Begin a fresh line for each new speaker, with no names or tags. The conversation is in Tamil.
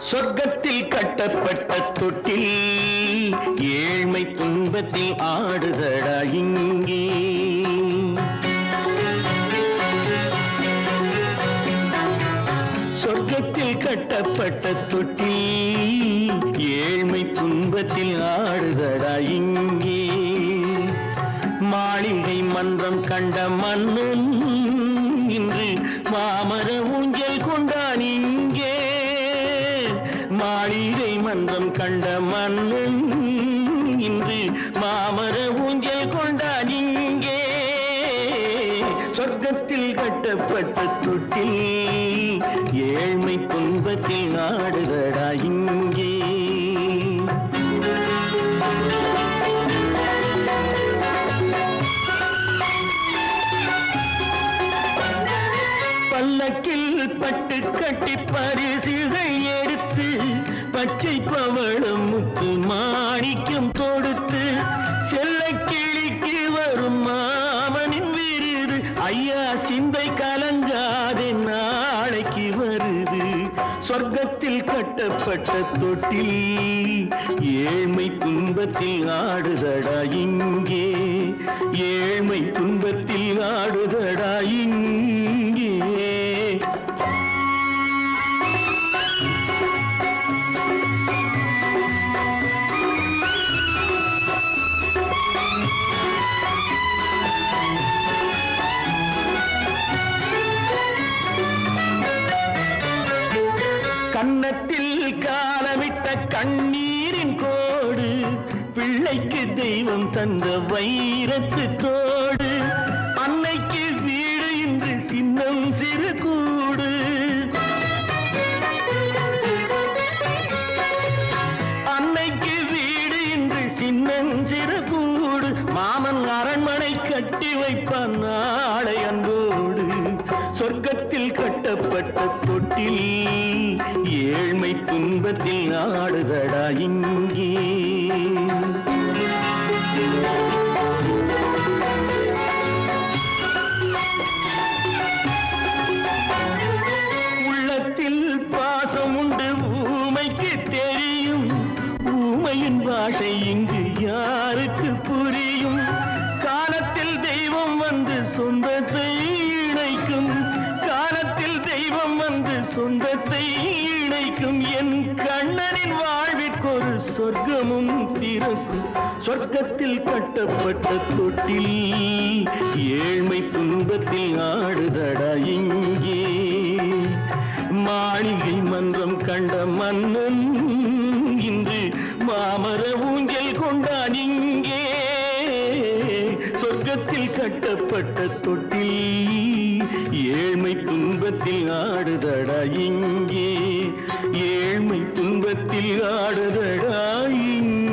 சொர்க்கத்தில் கட்டப்பட்ட தொட்டில் ஏழ்மை துன்பத்தில் ஆடுதடா இங்கே. சொர்க்கத்தில் கட்டப்பட்ட தொட்டில் ஏழ்மை துன்பத்தில் ஆடுதடா இங்கே. மாளிகை மன்றம் கண்ட மண்ணும் மன்றம் கண்ட மன்னன் இன்று மாமர ஊஞ்சல் கொண்டான் இங்கே. சொர்க்கத்தில் கட்டப்பட்ட தொட்டில் ஏழ்மை துன்பத்தில் நாடுதடா இங்கே. பல்லக்கில் பட்டு கட்டி பரிசுகள் எடுத்து பச்சை பவளம் முத்து மாணிக்கம் தொடுத்து செல்ல கிளிக்கு வரும் மாமனின் விருது. ஐயா சிந்தை கலங்காதே நாளைக்கு வருது. சொர்க்கத்தில் கட்டப்பட்ட தொட்டில் ஏழ்மை துன்பத்தில் ஆடுதடா இங்கே. ஏழ்மை துன்பத்தில் ஆடுதடா இங்கே. அன்னத்தில் காலமிட்ட கண்ணீரின் கோடு பிள்ளைக்கு தெய்வம் தந்த வைரத்து கோடு அன்னைக்கு வீடு இன்று சின்னம் சிறு கூடு. அன்னைக்கு வீடு இன்று சின்னஞ்சிறு கூடு மாமன் அரண்மனை கட்டி வைப்பான் நாளை அன்போடு. சொர்க்கத்தில் கட்டி கட்டப்பட்ட தொட்டில் ஏழ்மை துன்பத்தில் நாடுகடா இங்கே. உள்ளத்தில் பாசம் உண்டு ஊமைக்கு தெரியும். ஊமையின் பாஷை இங்கு யாருக்கு புரியும்? காலத்தில் தெய்வம் வந்து சொந்தத்தை இணைக்கும். காலத்தில் தெய்வம் வந்து சொந்தத்தை இணைக்கும். என் கண்ணனின் வாழ்விற்கொரு சொர்க்கமும் திறக்கும் சொர்க்கத்தில் கட்டப்பட்ட தொட்டில் ஏழ்மை துன்பத்தில் ஆடுதடா இங்கே. மாளிகை மன்றம் கண்ட மன்னன் இன்று மாமர ஊஞ்சல் கொண்டான் இங்கே. சொர்க்கத்தில் கட்டப்பட்ட தொட்டில் ஏழ்மை துன்பத்தில் ஆடுதடா இங்கே. ஏழ்மை துன்பத்தில் ஆடுதடா இங்கே.